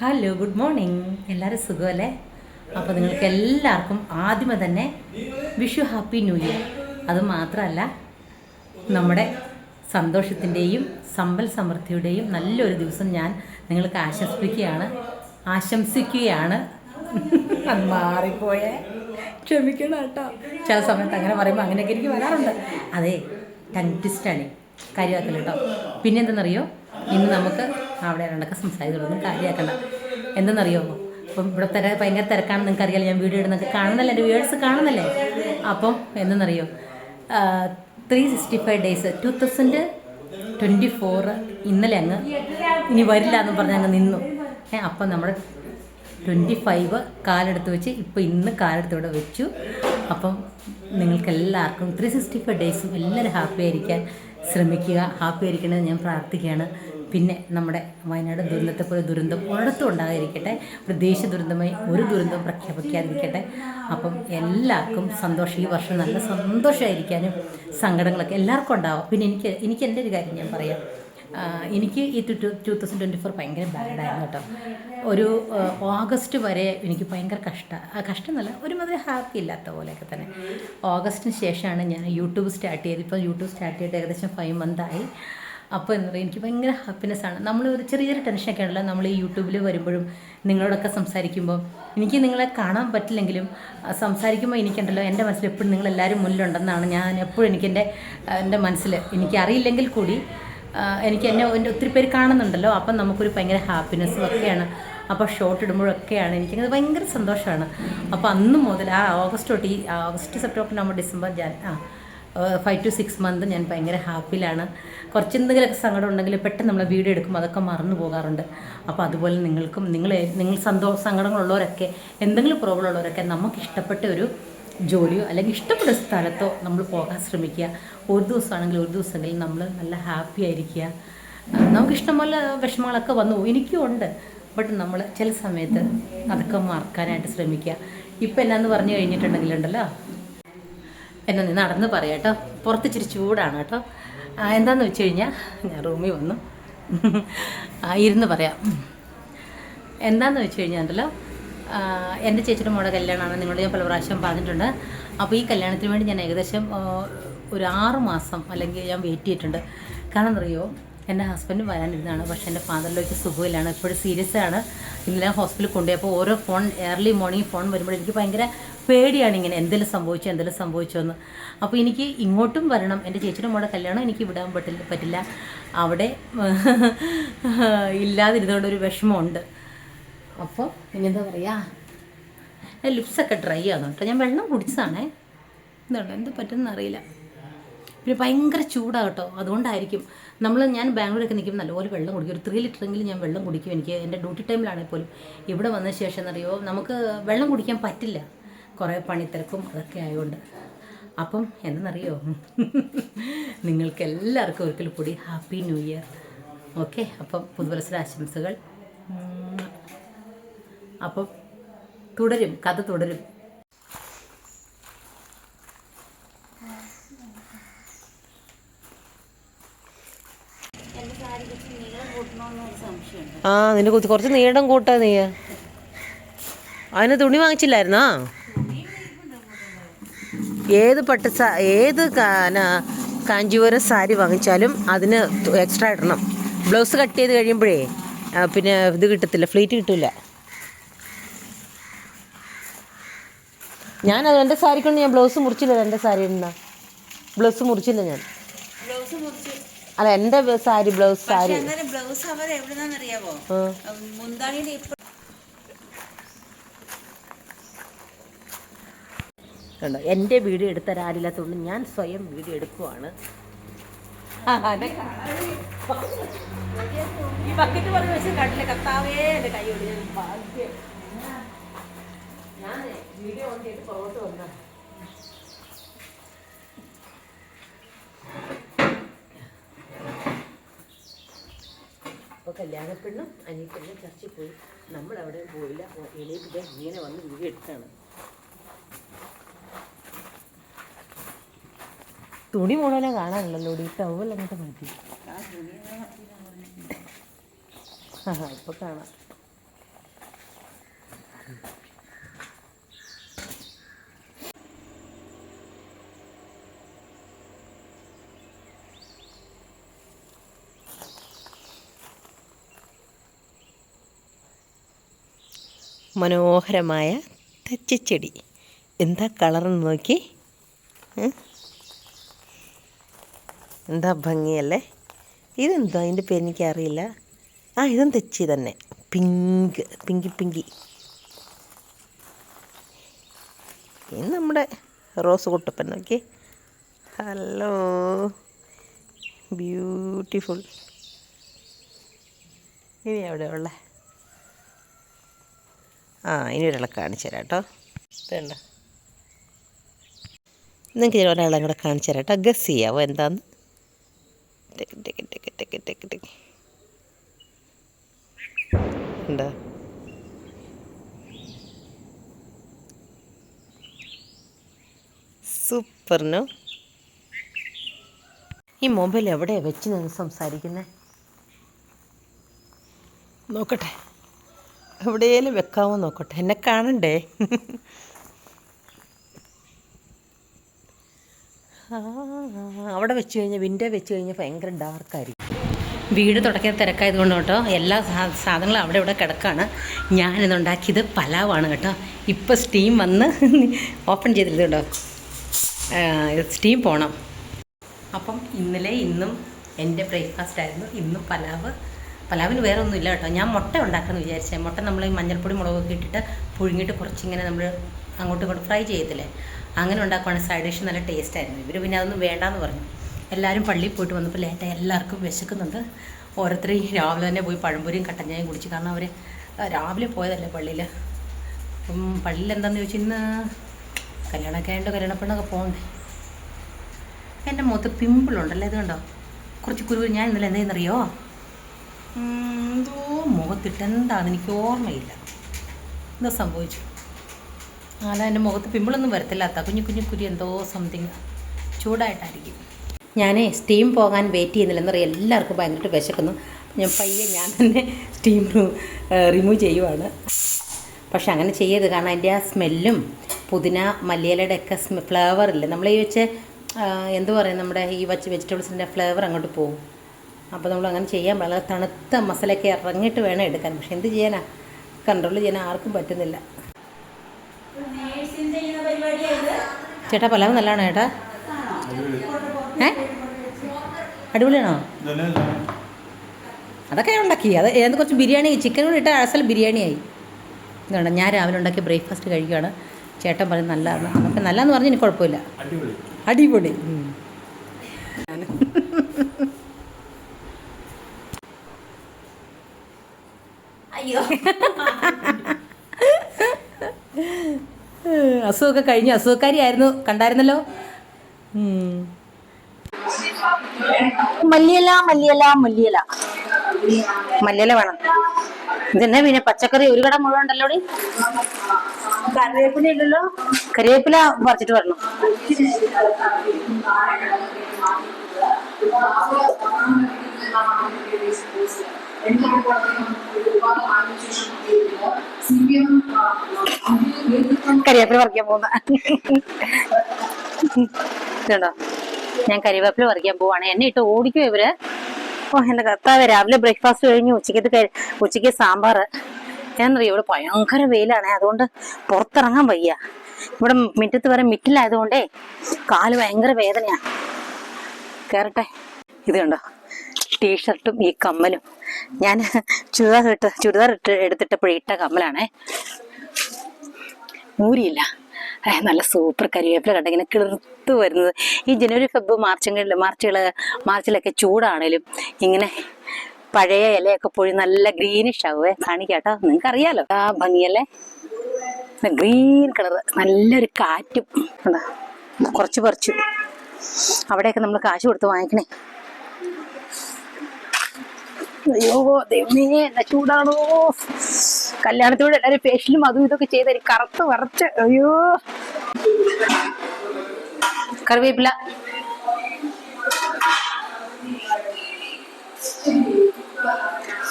Hello good morning എല്ലാവരും സുഖമല്ലേ? അപ്പോൾ നിങ്ങൾക്ക് എല്ലാവർക്കും ആദ്യമേ തന്നെ വിഷു ഹാപ്പി ന്യൂ ഇയർ. അത് മാത്രമല്ല നമ്മുടെ സന്തോഷത്തിന്റെയും സമ്പൽ സമൃദ്ധിയുടെയും നല്ലൊരു ദിവസം ഞാൻ നിങ്ങൾക്ക് ആശംസിക്കുകയാണ് ആശംസിക്കുകയാണ്. അത് മാറിപ്പോയേ. ക്ഷമിക്കണം കേട്ടോ. ചില സമയത്ത് അങ്ങനെ പറയുമ്പോൾ അങ്ങനെയൊക്കെ എനിക്ക് വരാറുണ്ട്. അതെ ടങ് ട്വിസ്റ്റാണ് കാര്യമാക്കല്ല കേട്ടോ. പിന്നെ എന്തെന്നറിയോ ഇന്ന് നമുക്ക് അവിടെ രണ്ടൊക്കെ സംസാരിച്ചതൊന്നും കാര്യമാക്കണ്ട എന്തെന്നറിയോ? അപ്പം ഇവിടെ തിര ഭയങ്കര തിരക്കാണ് നിങ്ങൾക്ക് അറിയാലോ ഞാൻ വീഡിയോ ഇടുന്നൊക്കെ കാണുന്നല്ലേ എന്റെ വ്യൂവേഴ്സ് കാണുന്നല്ലേ അപ്പം എന്തെന്നറിയോ? Three sixty five days two thousand twenty four ഇന്നലെ അങ്ങ് ഇനി വരില്ല എന്ന് പറഞ്ഞ് അങ്ങ് നിന്നു. ഏ അപ്പം നമ്മുടെ ട്വന്റി ഫൈവ് കാലെടുത്ത് വെച്ച് ഇപ്പോൾ ഇന്ന് കാലെടുത്ത് ഇവിടെ വെച്ചു. അപ്പം നിങ്ങൾക്ക് എല്ലാവർക്കും ത്രീ സിക്സ്റ്റി ഫൈവ് ഡേയ്സും എല്ലാവരും ഹാപ്പി ആയിരിക്കാൻ ശ്രമിക്കുക ഹാപ്പി ആയിരിക്കണമെന്ന് ഞാൻ പ്രാർത്ഥിക്കുകയാണ്. പിന്നെ നമ്മുടെ വയനാട് ദുരന്തത്തെ പോലെ ദുരന്തം ഒരിടത്തും ഉണ്ടാകാതിരിക്കട്ടെ. ഒരു ദേശീയ ദുരന്തമായി ഒരു ദുരന്തവും പ്രഖ്യാപിക്കാതിരിക്കട്ടെ. അപ്പം എല്ലാവർക്കും സന്തോഷം. ഈ വർഷം നല്ല സന്തോഷമായിരിക്കാനും സങ്കടങ്ങളൊക്കെ എല്ലാവർക്കും ഉണ്ടാവും. പിന്നെ എനിക്ക് എനിക്ക് എന്റെ ഒരു കാര്യം ഞാൻ പറയാം. എനിക്ക് ഈ two two thousand twenty four ഭയങ്കര ബാഡായിരുന്നു കേട്ടോ. ഒരു ഓഗസ്റ്റ് വരെ എനിക്ക് ഭയങ്കര കഷ്ട കഷ്ടം എന്നല്ല ഒരുമാതിരി ഹാപ്പി ഇല്ലാത്ത പോലെയൊക്കെ തന്നെ. ഓഗസ്റ്റിന് ശേഷമാണ് ഞാൻ യൂട്യൂബ് സ്റ്റാർട്ട് ചെയ്തത്. ഇപ്പോൾ യൂട്യൂബ് സ്റ്റാർട്ട് ചെയ്തിട്ട് ഏകദേശം ഫൈവ് മന്തായി അപ്പോൾ എന്ന് പറയുക എനിക്ക് ഭയങ്കര ഹാപ്പിനെസ് ആണ്. നമ്മൾ ഒരു ചെറിയൊരു ചെറിയ ടെൻഷനൊക്കെ ഉണ്ടല്ലോ നമ്മൾ ഈ യൂട്യൂബിൽ വരുമ്പോഴും നിങ്ങളോടൊക്കെ സംസാരിക്കുമ്പോൾ എനിക്ക് നിങ്ങളെ കാണാൻ പറ്റില്ലെങ്കിലും സംസാരിക്കുമ്പോൾ എനിക്കുണ്ടല്ലോ എന്റെ മനസ്സിൽ എപ്പോഴും നിങ്ങളെല്ലാവരും മുന്നിലുണ്ടെന്നാണ് ഞാൻ എപ്പോഴും എനിക്ക് എന്റെ എന്റെ മനസ്സിൽ എനിക്കറിയില്ലെങ്കിൽ കൂടി എനിക്ക് എന്നെ എന്റെ ഒത്തിരി പേര് കാണുന്നുണ്ടല്ലോ അപ്പം നമുക്കൊരു ഭയങ്കര ഹാപ്പിനെസ്സും ഒക്കെയാണ്. അപ്പോൾ ഷോട്ട് ഇടുമ്പോഴൊക്കെയാണ് എനിക്കത് ഭയങ്കര സന്തോഷമാണ്. അപ്പോൾ അന്ന് മുതൽ ആ ഓഗസ്റ്റ് തൊട്ട് ഈ ഓഗസ്റ്റ് സെപ്റ്റംബർ ഡിസംബർ ജാൻ ആ ഫൈവ് ടു സിക്സ് മന്ത് ഞാൻ ഭയങ്കര ഹാപ്പിയിലാണ് കുറച്ച് എന്തെങ്കിലുമൊക്കെ സങ്കടം ഉണ്ടെങ്കിൽ പെട്ടെന്ന് നമ്മൾ വീഡിയോ എടുക്കുമ്പോൾ അതൊക്കെ മറന്നു പോകാറുണ്ട്. അപ്പോൾ അതുപോലെ നിങ്ങൾക്കും നിങ്ങൾ നിങ്ങൾ സന്തോഷ സങ്കടങ്ങളുള്ളവരൊക്കെ എന്തെങ്കിലും പ്രോബ്ലം ഉള്ളവരൊക്കെ നമുക്ക് ഇഷ്ടപ്പെട്ട ഒരു ജോലിയോ അല്ലെങ്കിൽ ഇഷ്ടപ്പെട്ട സ്ഥലത്തോ നമ്മൾ പോകാൻ ശ്രമിക്കുക. ഒരു ദിവസമാണെങ്കിൽ ഒരു ദിവസമെങ്കിലും നമ്മൾ നല്ല ഹാപ്പി ആയിരിക്കുക. നമുക്കിഷ്ടം നമുക്ക് ഇഷ്ടംപോലെ വിഷമങ്ങളൊക്കെ വന്നു. എനിക്കും ഉണ്ട്. ബട്ട് നമ്മൾ ചില സമയത്ത് അതൊക്കെ മറക്കാനായിട്ട് ശ്രമിക്കുക. ഇപ്പം എന്നാന്ന് പറഞ്ഞു കഴിഞ്ഞിട്ടുണ്ടെങ്കിലുണ്ടല്ലോ? എന്നെ നീ നടന്ന് പറയാം കേട്ടോ. പുറത്ത് ഇച്ചിരി ചൂടാണ് കേട്ടോ. എന്താന്ന് വെച്ച് കഴിഞ്ഞാൽ ഞാൻ റൂമിൽ വന്നു. ഇരുന്ന് പറയാം. എന്താന്ന് വെച്ച് കഴിഞ്ഞാൽ എന്റെ ചേച്ചിയുടെ മോടെ കല്യാണമാണ് നിങ്ങളോട് ഞാൻ പല പ്രാവശ്യം പറഞ്ഞിട്ടുണ്ട്. അപ്പോൾ ഈ കല്യാണത്തിന് വേണ്ടി ഞാൻ ഏകദേശം ഒരു ആറ് മാസം അല്ലെങ്കിൽ ഞാൻ വെയിറ്റ് ചെയ്തിട്ടുണ്ട്. കാരണം അറിയോ എന്റെ ഹസ്ബൻഡ് വരാനിരുന്നതാണ്. പക്ഷേ എന്റെ ഫാദറിലേക്ക് സുഖമില്ലാണ് എപ്പോഴും സീരിയസ് ആണ്. ഇന്നലെ ഹോസ്പിറ്റലിൽ കൊണ്ടുപോയി. അപ്പോൾ ഓരോ ഫോൺ ഏർലി മോർണിംഗ് ഫോൺ വരുമ്പോൾ എനിക്ക് ഭയങ്കര പേടിയാണ് ഇങ്ങനെ എന്തെങ്കിലും സംഭവിച്ചു എന്തെങ്കിലും സംഭവിച്ചോന്ന് അപ്പോൾ എനിക്ക് ഇങ്ങോട്ടും വരണം. എന്റെ ചേച്ചിയുടെ മോടെ കല്യാണം എനിക്ക് വിടാൻ പറ്റില്ല പറ്റില്ല. അവിടെ ഇല്ലാതിരുന്നുകൊണ്ട് ഒരു വിഷമമുണ്ട്. അപ്പോൾ ഇനി എന്താ പറയുക ലിപ്സൊക്കെ ഡ്രൈ ആകുന്നു കേട്ടോ. ഞാൻ വെള്ളം കുടിച്ചതാണേ. എന്താണോ എന്ത് പറ്റുമെന്ന് അറിയില്ല. പിന്നെ ഭയങ്കര ചൂടാണ് കേട്ടോ. അതുകൊണ്ടായിരിക്കും. നമ്മൾ ഞാൻ ബാംഗ്ലൂരൊക്കെ നിൽക്കുമ്പോൾ നല്ലപോലെ വെള്ളം കുടിക്കും. ഒരു ത്രീ ലിറ്ററെങ്കിലും ഞാൻ വെള്ളം കുടിക്കും എനിക്ക്. എന്റെ ഡ്യൂട്ടി ടൈമിലാണെങ്കിൽ പോലും. ഇവിടെ വന്ന ശേഷം എന്നറിയോ? നമുക്ക് വെള്ളം കുടിക്കാൻ പറ്റില്ല. കുറേ പണിത്തിരക്കും അതൊക്കെ ആയതുകൊണ്ട് അപ്പം എന്തെന്നറിയോ നിങ്ങൾക്ക് എല്ലാവർക്കും ഒരിക്കൽ കൂടി ഹാപ്പി ന്യൂ ഇയർ. ഓക്കെ? അപ്പം പുതുവത്സര ആശംസകൾ. അപ്പം തുടരും. കഥ തുടരും. ആ നിന്റെ കുറച്ച് നീളം കൂട്ടാ നീ. അതിന് തുണി വാങ്ങിച്ചില്ലായിരുന്നോ? ഏത് പട്ട് സാ ഏത് കാഞ്ചീപുരം സാരി വാങ്ങിച്ചാലും അതിന് എക്സ്ട്രാ ഇടണം. ബ്ലൗസ് കട്ട് ചെയ്ത് കഴിയുമ്പോഴേ പിന്നെ ഇത് കിട്ടത്തില്ല ഫ്ലീറ്റ് കിട്ടില്ല ഞാൻ അത് എന്റെ സാരിക്കൊണ്ട് ഞാൻ ബ്ലൗസ് മുറിച്ചില്ല എന്റെ സാരി ഇടുന്ന ബ്ലൗസ് മുറിച്ചില്ല ഞാൻ. അല്ല എന്റെ സാരി ബ്ലൗസ് സാരി. ബ്ലൗസ് അവർ എവിടെന്നാണെന്നറിയാവോ. മുന്താണിയുടെ കണ്ടോ? എന്റെ വീഡിയോ എടുത്ത ഒരാളില്ലാത്തതുകൊണ്ട് ഞാൻ സ്വയം വീഡിയോ എടുക്കുവാണ്. ഈ ബക്കറ്റ് കൈ ഞാൻ കല്യാണപ്പെണ്ണും അനിയപ്പെണ്ണും ചർച്ചിൽ പോയി. നമ്മളവിടെ പോയില്ല. ദേ ഇങ്ങനെ വന്ന് വീഡിയോ എടുത്താണ് തുണി മുഴുവനെ കാണാനുള്ളല്ലോ ഈ ടവൽ അങ്ങോട്ട് മാറ്റി. ഇപ്പൊ കാണാം. മനോഹരമായ തച്ചച്ചെടി എന്താ കളർ നോക്കി? എന്താ ഭംഗിയല്ലേ? ഇതെന്താ? അതിന്റെ പേര് എനിക്കറിയില്ല. ആ ഇതും തെച്ചി തന്നെ. Pink pinky pinky. ഇത് നമ്മുടെ റോസ് കുട്ടപ്പൻ നോക്കി ഹലോ. ബ്യൂട്ടിഫുൾ. ഇനി എവിടെ ഉള്ള? ആ ഇനി ഒരാളെ കാണിച്ചു തരാം കേട്ടോ. വേണ്ട. നിങ്ങൾക്ക് ഒരാളെ കൂടെ കാണിച്ചു തരാം കേട്ടോ. ഗസ് ചെയ്യാവോ എന്താന്ന്? ഉണ്ടോ സൂപ്പറിനോ ഈ മൊബൈൽ എവിടെയാണ് വെച്ച് നിന്ന് സംസാരിക്കുന്നത് നോക്കട്ടെ. എവിടെയെങ്കിലും വെക്കാമോ നോക്കട്ടെ. എന്നെ കാണണ്ടേ? അവിടെ വെച്ച് കഴിഞ്ഞാൽ വിൻഡോ വെച്ച് കഴിഞ്ഞാൽ ഭയങ്കര ഡാർക്കായിരിക്കും വീട് തുടക്കാൻ തിരക്കായതുകൊണ്ട് കേട്ടോ എല്ലാ സാധനങ്ങളും അവിടെ ഇവിടെ കിടക്കാണ്. ഞാനിന്ന് ഉണ്ടാക്കിയത് പലാവാണ് കേട്ടോ. ഇപ്പോൾ സ്റ്റീം വന്ന് ഓപ്പൺ ചെയ്തിരുന്നുണ്ടോ സ്റ്റീം പോകണം അപ്പം ഇന്നലെ ഇന്നും എന്റെ ബ്രേക്ക്ഫാസ്റ്റ് ആയിരുന്നു. ഇന്നും പലാവ്. പലാവിന് വേറെ ഒന്നുമില്ല കേട്ടോ. ഞാൻ മുട്ട ഉണ്ടാക്കണമെന്ന് വിചാരിച്ചേ. മുട്ട നമ്മൾ മഞ്ഞൾപ്പൊടി മുളകൊക്കെ ഇട്ടിട്ട് പുഴുങ്ങിയിട്ട് കുറച്ചിങ്ങനെ നമ്മൾ അങ്ങോട്ടും ഇങ്ങോട്ടും ഫ്രൈ ചെയ്യത്തില്ലേ? അങ്ങനെ ഉണ്ടാക്കുവാണ് സൈഡ് ഡിഷ് നല്ല ടേസ്റ്റ് ആയിരുന്നു. ഇവർ പിന്നെ അതൊന്നും വേണ്ടാന്ന് പറഞ്ഞു. എല്ലാവരും പള്ളിയിൽ പോയിട്ട് വന്നപ്പോൾ ലേറ്റായി എല്ലാവർക്കും വിശക്കുന്നുണ്ട്. ഓരോരുത്തർ രാവിലെ തന്നെ പോയി പഴംപൊരിയും കട്ടഞ്ഞായും കുടിച്ച്. കാരണം അവർ രാവിലെ പോയതല്ലേ പള്ളിയിൽ അപ്പം പള്ളിയിൽ എന്താണെന്ന് ചോദിച്ചാൽ ഇന്ന് കല്യാണമൊക്കെ ആയതുകൊണ്ട് കല്യാണ പെണ്ണൊക്കെ പോകണ്ടേ എന്റെ മുഖത്ത് പിമ്പിളുണ്ടല്ലേ ഇത് കണ്ടോ? കുറച്ച് കുരു ഞാൻ ഇന്നലെ എന്തെന്നറിയോ എന്തോ മുഖത്തിട്ട് എന്താണെന്ന് എനിക്ക് ഓർമ്മയില്ല. എന്താ സംഭവിച്ചു? അല്ല എന്റെ മുഖത്ത് പിമ്പിളൊന്നും വരത്തില്ലാത്ത കുഞ്ഞു കുഞ്ഞു കുരി എന്തോ സംതിങ് ചൂടായിട്ടായിരിക്കും. ഞാൻ സ്റ്റീം പോകാൻ വെയിറ്റ് ചെയ്യുന്നില്ല എന്നറിയാം എല്ലാവർക്കും ഭയങ്കരമായിട്ട് വിശക്കുന്നു. ഞാൻ പയ്യെ ഞാൻ തന്നെ സ്റ്റീം റിമൂവ് ചെയ്യുവാണ്. പക്ഷെ അങ്ങനെ ചെയ്യരുത്. കാരണം അതിന്റെ ആ സ്മെല്ലും പുതിന മല്ലിയിലയുടെ ഒക്കെ സ്മെ ഫ്ലേവർ ഇല്ല? നമ്മൾ ഈ വെച്ച് എന്ത് പറയും നമ്മുടെ ഈ വച്ച് വെജിറ്റബിൾസിന്റെ ഫ്ലേവർ അങ്ങോട്ട് പോകും അപ്പോൾ നമ്മൾ അങ്ങനെ ചെയ്യാൻ പാടില്ല. തണുത്ത മസാലയൊക്കെ ഇറങ്ങിയിട്ട് വേണം എടുക്കാൻ. പക്ഷെ എന്ത് ചെയ്യാനാണ് കൺട്രോൾ ചെയ്യാൻ ആർക്കും പറ്റുന്നില്ല. ചേട്ടാ പലാവ് നല്ലതാണോ ചേട്ടാ? ഏ? അടിപൊളിയാണോ? അതൊക്കെ ഞാൻ ഉണ്ടാക്കി. അത് ഏത് കുറച്ച് ബിരിയാണി ചിക്കൻ കൂടി ഇട്ട അസൽ ബിരിയാണിയായി. ഇതാണ് ഞാൻ രാവിലെ ഉണ്ടാക്കിയ ബ്രേക്ക്ഫാസ്റ്റ് കഴിക്കുകയാണ്. ചേട്ടൻ പറയും നല്ലതാണ്. നമുക്ക് നല്ലതെന്ന് പറഞ്ഞാൽ എനിക്ക് കുഴപ്പമില്ല. അടിപൊളി. അയ്യോ. അസുഖമൊക്കെ കഴിഞ്ഞു. അസുഖക്കാരിയായിരുന്നു. കണ്ടായിരുന്നല്ലോ? മല്ലിയല മല്ലിയല മല്ലിയല. മല്ലിയില വേണം. ഇതന്നെ പിന്നെ പച്ചക്കറി ഒരു കട മുഴുവൻ ഉണ്ടല്ലോ കറിവേപ്പില ഇല്ലല്ലോ കറിവേപ്പില പറിച്ചിട്ട് വരണം. കരിവേപ്പില പറിക്കാൻ പോകുന്ന. ഞാൻ കരിവേപ്പില പറിക്കാൻ പോവാണ്. എന്നെ ഇട്ട് ഓടിക്കും ഇവർ? ഓ എന്റെ കർത്താവ് രാവിലെ ബ്രേക്ക്ഫാസ്റ്റ് കഴിഞ്ഞ് ഉച്ചയ്ക്ക് ഉച്ചയ്ക്ക് സാമ്പാർ. എന്നറിയോ ഇവിടെ ഭയങ്കര വെയിലാണ്. അതുകൊണ്ട് പുറത്തിറങ്ങാൻ വയ്യ. ഇവിടെ മുറ്റത്ത് വരെ മിറ്റിലായതുകൊണ്ടേ കാൽ ഭയങ്കര വേദനയാ. കയറട്ടെ ഇത് കണ്ടോ? ടീഷർട്ടും ഈ കമ്മലും. ഞാൻ ചുരിദാർ ഇട്ട് ചുരിദാർ ഇട്ട് എടുത്തിട്ടപ്പോഴും ഇട്ട കമ്മലാണേ. ഊരിയില്ല ഏ, നല്ല സൂപ്പർ കരിവേപ്പില കണ്ട? ഇങ്ങനെ കിളിർത്ത് വരുന്നത്. ഈ ജനുവരി ഫെബ് മാർച്ചുകളിൽ മാർച്ചുകൾ മാർച്ചിലൊക്കെ ചൂടാണേലും ഇങ്ങനെ പഴയ ഇലയൊക്കെ പോയി നല്ല ഗ്രീനിഷ് ആവുമേ കാണിക്കാട്ടോ. നിങ്ങൾക്ക് അറിയാലോ ആ ഭംഗിയല്ലേ? ഗ്രീൻ കളർ നല്ലൊരു കാറ്റും. കുറച്ച് പറിച്ചു. അവിടെയൊക്കെ നമ്മൾ കാശ് കൊടുത്ത് വാങ്ങിക്കണേ. അയ്യോ ദൈവമേ ചൂടാണോ? കല്യാണത്തോടെ എല്ലാവരും ഫേഷ്യലും അതും ഇതൊക്കെ ചെയ്ത കറുത്ത് വറച്ച് അയ്യോ. കറിവേപ്പില.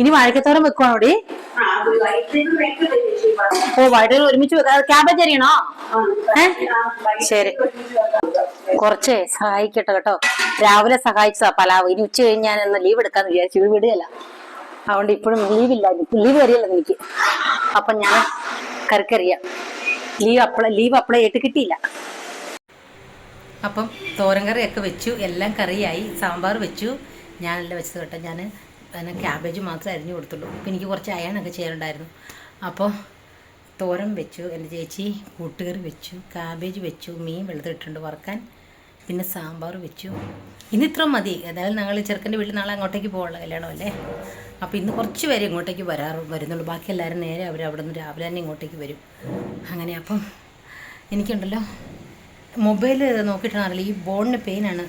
ഇനി വാഴക്കത്തോരം വെക്കുവാണോടി ഓ വാഴ ഒരുമിച്ച് ക്യാബേജ് അറിയണോ ഏ? ശരി. കുറച്ചേ. സഹായിക്കട്ടെ കേട്ടോ. രാവിലെ സഹായിച്ചതാ പലാവ്. ഇനി ഉച്ച കഴിഞ്ഞ് ഞാൻ ഒന്ന് ലീവ് എടുക്കാന്ന് വിചാരിച്ചു ഇത് വിടുകയല്ല. അതുകൊണ്ട് ഇപ്പോഴും ലീവില്ല ലീവ് വരികയല്ല എനിക്ക്. അപ്പം ഞാൻ കറിക്കറിയാം. ലീവ് അപ്ലൈ ലീവ് അപ്ലൈ ചെയ്തിട്ട് കിട്ടിയില്ല. അപ്പം തോരൻ കറിയൊക്കെ വെച്ചു. എല്ലാം കറിയായി. സാമ്പാർ വെച്ചു. ഞാനല്ല വെച്ചത് കേട്ടോ. ഞാൻ പിന്നെ ക്യാബേജ് മാത്രമേ അരിഞ്ഞു കൊടുത്തുള്ളൂ. അപ്പം എനിക്ക് കുറച്ച് അയണൊക്കെ ചെയ്യാനുണ്ടായിരുന്നു. അപ്പോൾ തോരൻ വെച്ചു. എന്റെ ചേച്ചി കൂട്ടുകറി വെച്ചു. കാബേജ് വെച്ചു. മീൻ വെളുത്തിട്ടുണ്ട് വറുക്കാൻ. പിന്നെ സാമ്പാർ വെച്ചു. ഇന്ന് ഇത്ര മതി. ഏതായാലും ഞങ്ങൾ ചെറുക്കന്റെ വീട്ടിൽ നാളെ അങ്ങോട്ടേക്ക് പോകാനുള്ള കല്യാണം അല്ലേ? അപ്പോൾ ഇന്ന് കുറച്ച് പേര് ഇങ്ങോട്ടേക്ക് വരാറ് വരുന്നുള്ളൂ. ബാക്കി എല്ലാവരും നേരെ അവർ അവിടെ നിന്ന് രാവിലെ തന്നെ ഇങ്ങോട്ടേക്ക് വരും. അങ്ങനെ അപ്പം എനിക്കുണ്ടല്ലോ മൊബൈൽ നോക്കിയിട്ടാണല്ലോ ഈ ബോണിന് പെയിനാണ്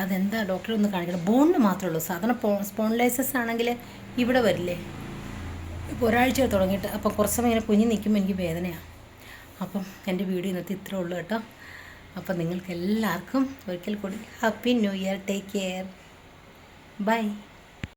അതെന്താ ഡോക്ടറെ ഒന്ന് കാണിക്കണം? ബോണിന് മാത്രമേ ഉള്ളൂ. സാധാരണ പോ സ്പോൺലൈസസ് ആണെങ്കിൽ ഇവിടെ വരില്ലേ? ഇപ്പോൾ ഒരാഴ്ച തുടങ്ങിയിട്ട് അപ്പം കുറച്ച് സമയം ഇങ്ങനെ കുഞ്ഞ് നിൽക്കുമ്പോൾ എനിക്ക് വേദനയാണ്. അപ്പം എന്റെ വീഡിയോ ഇന്നത്തെ ഇത്രേ ഉള്ളൂ കേട്ടോ. അപ്പം നിങ്ങൾക്ക് എല്ലാവർക്കും ഒരിക്കൽ കൂടി happy new year take care bye